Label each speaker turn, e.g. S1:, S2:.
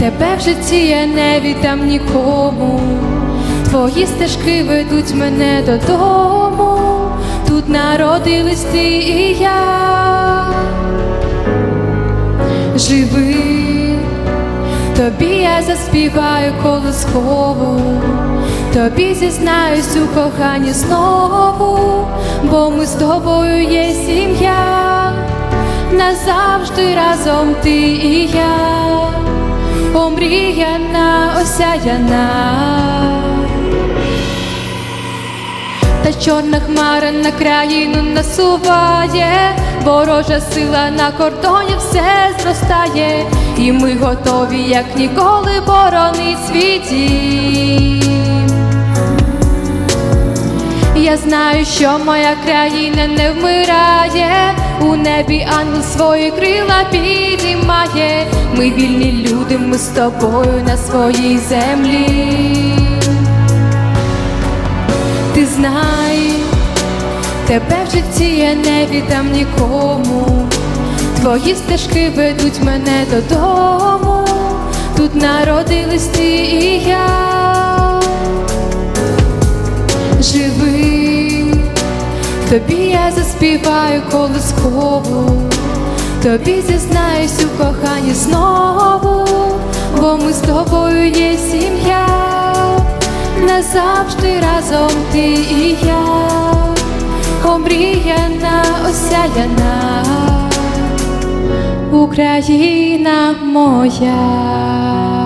S1: тебе в житті я не віддам нікому. Твої стежки ведуть мене додому. Тут народились ти і я. Живи, тобі я заспіваю колискову, тобі зізнаюсь у коханні знову, бо ми з тобою є сім'я, назавжди разом ти і я, омріяна, осяяна. Та чорна хмара на країну насуває, ворожа сила на кордоні все зростає, і ми готові, як ніколи, боронить свій. Я знаю, що моя країна не вмирає, у небі ангел свої крила підіймає. Ми вільні люди, ми з тобою на своїй землі. Ти знай, тебе в житті я не віддам нікому. Твої стежки ведуть мене додому. Тут народились ти і я. Тобі я заспіваю колискову, тобі зізнаюсь у коханні знову, бо ми з тобою є сім'я. Назавжди разом ти і я, омріяна, осяяна, Україна моя.